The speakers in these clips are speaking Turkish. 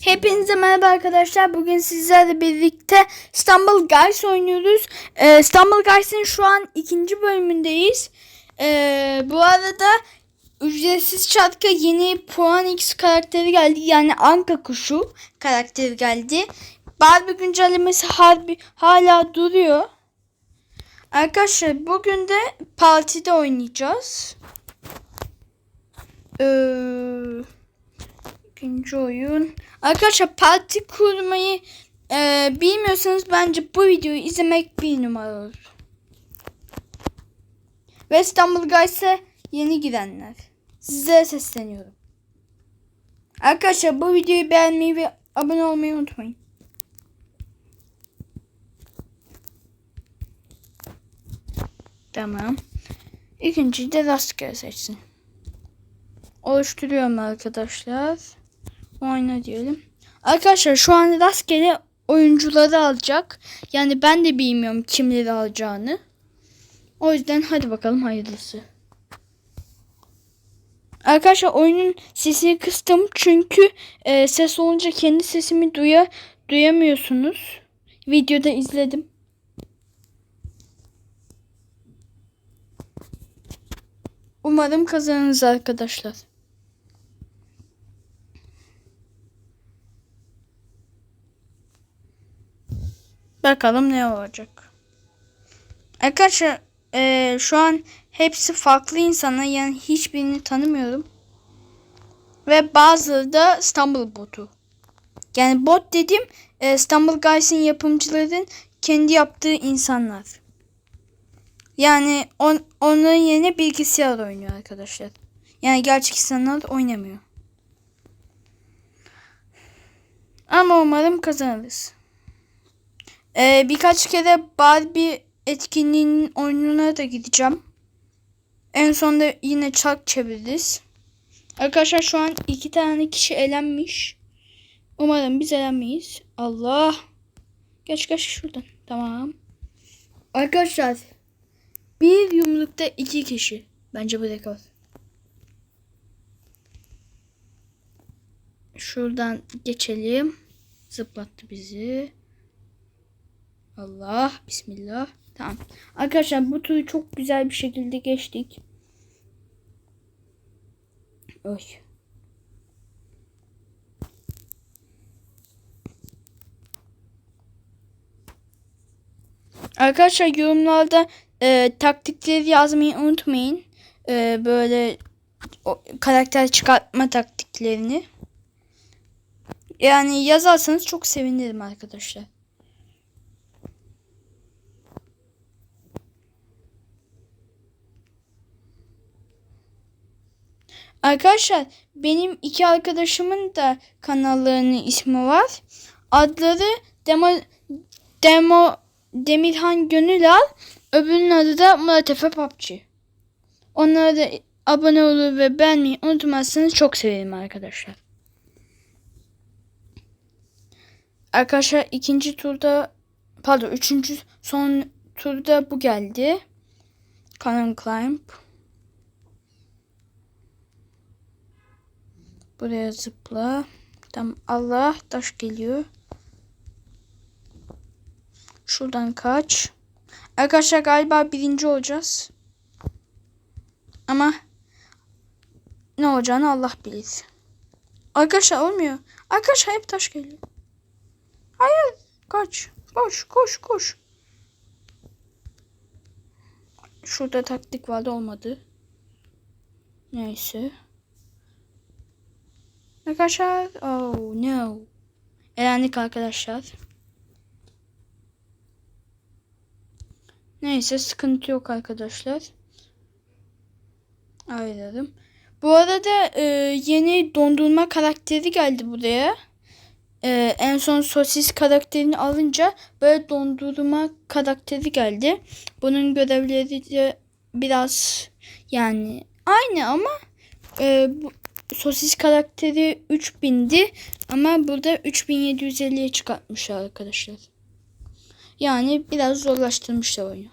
Hepinize merhaba arkadaşlar. Bugün sizlerle birlikte İstanbul Guys oynuyoruz. Ee, İstanbul Guys'ın şu an ikinci bölümündeyiz. Ee, bu arada ücretsiz çatka yeni Puan X karakteri geldi. Yani Anka kuşu karakteri geldi. Barbie güncellemesi harbi, hala duruyor. Arkadaşlar bugün de partide oynayacağız. Eee... İkinci oyun. Arkadaşlar parti kurmayı e, bilmiyorsanız bence bu videoyu izlemek bir numara olur. Ve İstanbul Guys'e yeni girenler. Sizlere sesleniyorum. Arkadaşlar bu videoyu beğenmeyi ve abone olmayı unutmayın. Tamam. İkinciyi de rastgele seçsin. Oluşturuyorum arkadaşlar. Oyna diyelim. Arkadaşlar şu an rastgele oyuncuları alacak. Yani ben de bilmiyorum kimleri alacağını. O yüzden hadi bakalım hayırlısı. Arkadaşlar oyunun sesini kıstım çünkü e, ses olunca kendi sesimi duya duyamıyorsunuz. Videoda izledim. Umarım kazanırız arkadaşlar. Bakalım ne olacak. Arkadaşlar e, şu an hepsi farklı insanlar yani hiçbirini tanımıyorum. Ve bazıları da İstanbul botu. Yani bot dediğim e, İstanbul Guys'ın yapımcıların kendi yaptığı insanlar. Yani on, onların yerine bilgisayar oynuyor arkadaşlar. Yani gerçek insanlar oynamıyor. Ama umarım kazanırız. Ee, birkaç kere Barbie etkinliğinin oyununa da gideceğim. En sonunda yine çark çeviririz. Arkadaşlar şu an iki tane kişi elenmiş. Umarım biz elenmeyiz. Allah. Geç geç şuradan. Tamam. Arkadaşlar bir yumrukta iki kişi. Bence bu rekor. Şuradan geçelim. Zıplattı bizi. Allah. Bismillah. Tamam. Arkadaşlar bu turu çok güzel bir şekilde geçtik. Oy. Arkadaşlar yorumlarda e, taktikleri yazmayı unutmayın. E, böyle o, karakter çıkartma taktiklerini. Yani yazarsanız çok sevinirim arkadaşlar. Arkadaşlar benim iki arkadaşımın da kanallarının ismi var. Adları Demo, Demo Demirhan Gönülal. Öbürünün adı da Murat Efe PUBG. Onlara da abone olur ve beğenmeyi unutmazsanız çok sevinirim arkadaşlar. Arkadaşlar ikinci turda pardon üçüncü son turda bu geldi. Canon Climb. Buraya zıpla. Tam Allah taş geliyor. Şuradan kaç. Arkadaşlar galiba birinci olacağız. Ama ne olacağını Allah bilir. Arkadaşlar olmuyor. Arkadaşlar hep taş geliyor. Hayır. Kaç. Koş koş koş. Şurada taktik vardı olmadı. Neyse. Arkadaşlar. Oh no. Elendik arkadaşlar. Neyse sıkıntı yok arkadaşlar. Ayıralım. Bu arada e, yeni dondurma karakteri geldi buraya. E, en son sosis karakterini alınca böyle dondurma karakteri geldi. Bunun görevleri de biraz yani aynı ama e, bu, sosis karakteri 3000'di ama burada 3750'ye çıkartmışlar arkadaşlar. Yani biraz zorlaştırmışlar oyunu.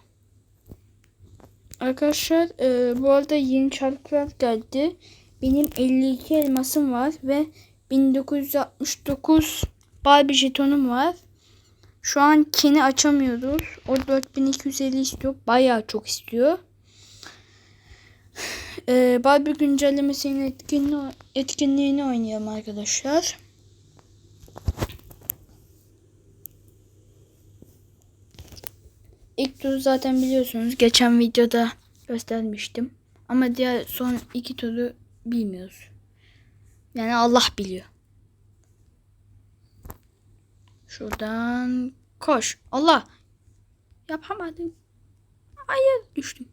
Arkadaşlar e, bu arada yeni çarklar geldi. Benim 52 elmasım var ve 1969 Barbie jetonum var. Şu an Ken'i açamıyoruz. O 4250 istiyor. Bayağı çok istiyor. Ee, Barbie güncellemesinin etkinliğini, etkinliğini oynayalım arkadaşlar. İlk turu zaten biliyorsunuz. Geçen videoda göstermiştim. Ama diğer son iki turu bilmiyoruz. Yani Allah biliyor. Şuradan koş. Allah. Yapamadım. Hayır düştüm.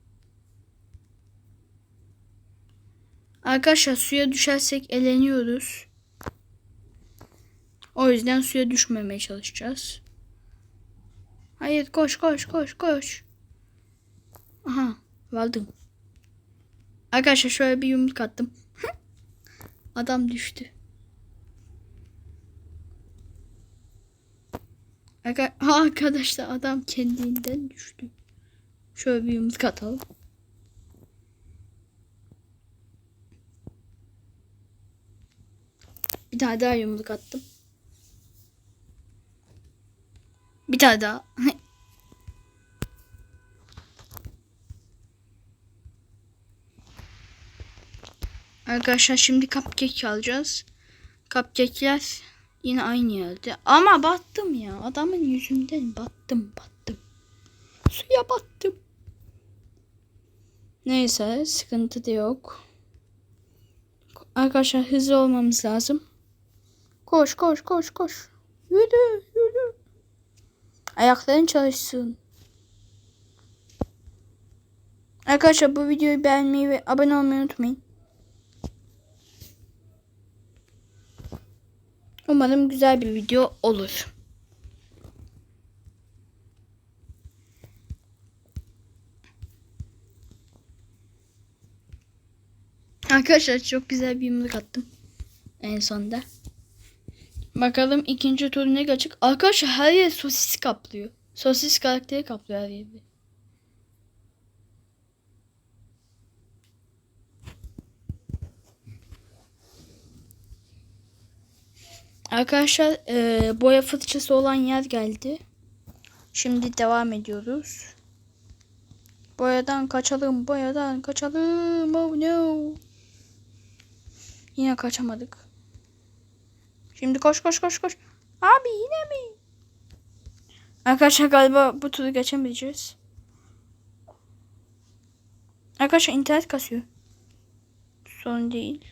Arkadaşlar suya düşersek eleniyoruz. O yüzden suya düşmemeye çalışacağız. Hayır koş koş koş koş. Aha vardım. Arkadaşlar şöyle bir yumruk attım. Adam düştü. Arkadaşlar adam kendinden düştü. Şöyle bir yumruk atalım. Bir tane daha yumruk attım. Bir tane daha. Arkadaşlar şimdi cupcake alacağız. Cupcake'ler yine aynı yerde. Ama battım ya. Adamın yüzünden battım battım. Suya battım. Neyse sıkıntı da yok. Arkadaşlar hızlı olmamız lazım. Koş koş koş koş. Yürü yürü. Ayakların çalışsın. Arkadaşlar bu videoyu beğenmeyi ve abone olmayı unutmayın. Umarım güzel bir video olur. Arkadaşlar çok güzel bir yumruk attım. En sonda. Bakalım ikinci tur ne gelecek. Arkadaşlar her yer sosis kaplıyor. Sosis karakteri kaplıyor her yeri. Arkadaşlar e, boya fırçası olan yer geldi. Şimdi devam ediyoruz. Boyadan kaçalım, boyadan kaçalım. Oh no. Yine kaçamadık. Şimdi koş koş koş koş. Abi yine mi? Arkadaşlar galiba bu turu geçemeyeceğiz. Arkadaşlar internet kasıyor. Sorun değil.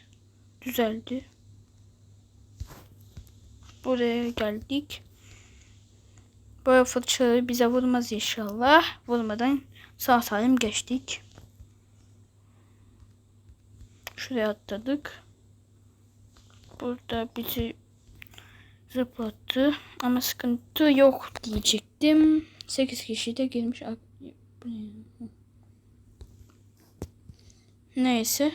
Düzeldi. Buraya geldik. Böyle fırçaları bize vurmaz inşallah. Vurmadan sağ salim geçtik. Şuraya atladık. Burada bizi zıplattı. Ama sıkıntı yok diyecektim. 8 kişi de girmiş. Neyse.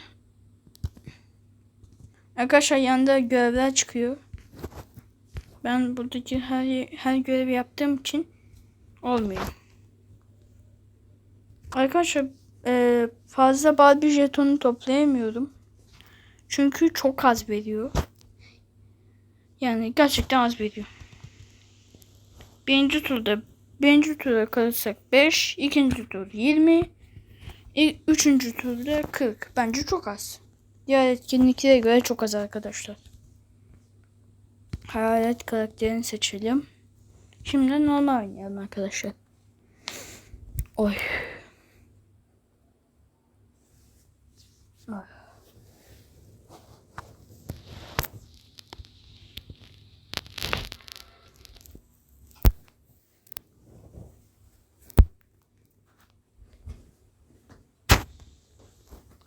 Arkadaşlar yanında görevler çıkıyor. Ben buradaki her her görevi yaptığım için olmuyor. Arkadaşlar e, fazla Barbie jetonu toplayamıyorum. Çünkü çok az veriyor. Yani gerçekten az veriyor. Birinci turda birinci turda kalırsak 5, ikinci tur 20, üçüncü turda 40. Bence çok az. Diğer etkinliklere göre çok az arkadaşlar. Hayalet karakterini seçelim. Şimdi normal oynayalım arkadaşlar. Oy.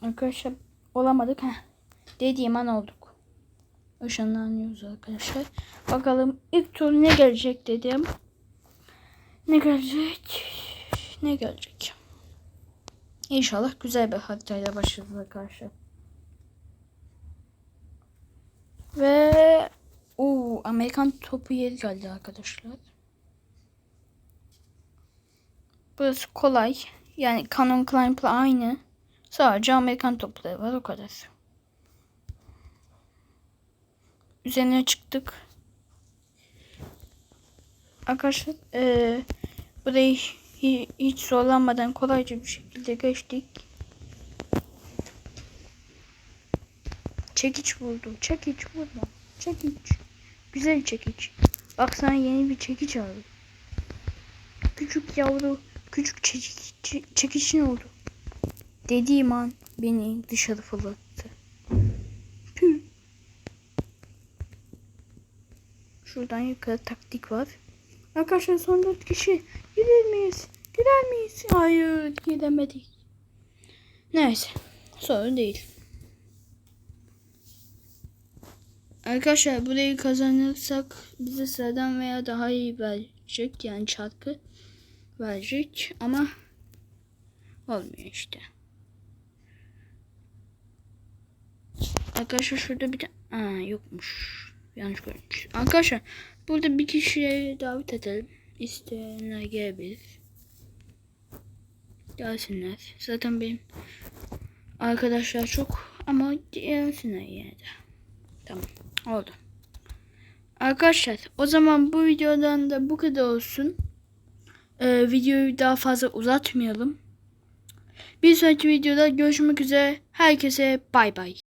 Arkadaşlar olamadık. Heh. Dediğim an olduk. Işınlanıyoruz arkadaşlar. Bakalım ilk tur ne gelecek dedim. Ne gelecek? Ne gelecek? İnşallah güzel bir haritayla başlarız arkadaşlar. Ve o Amerikan topu yeri geldi arkadaşlar. Burası kolay. Yani Canon Climb'la aynı. Sadece Amerikan topları var o kadar. üzerine çıktık. Arkadaşlar eee burayı hi- hiç zorlanmadan kolayca bir şekilde geçtik. Çekiç buldum. Çekiç burada. Çekiç. Güzel çekiç. Bak sana yeni bir çekiç aldım. Küçük yavru, küçük çekiç, çe- çekiçin oldu. Dediğim an beni dışarı fırlattı. Püh. Şuradan yukarı taktik var. Arkadaşlar son dört kişi. Gider miyiz? Gider miyiz? Hayır gidemedik. Neyse. Sorun değil. Arkadaşlar burayı kazanırsak bize sıradan veya daha iyi verecek. Yani çarpı verecek ama olmuyor işte. Arkadaşlar şurada bir de Aa, yokmuş. Yanlış görmüş. Arkadaşlar burada bir kişiye davet edelim. İsteyenler gelebilir. Gelsinler. Zaten benim arkadaşlar çok ama gelsinler yine de. Tamam. Oldu. Arkadaşlar o zaman bu videodan da bu kadar olsun. Ee, videoyu daha fazla uzatmayalım. Bir sonraki videoda görüşmek üzere. Herkese bay bay.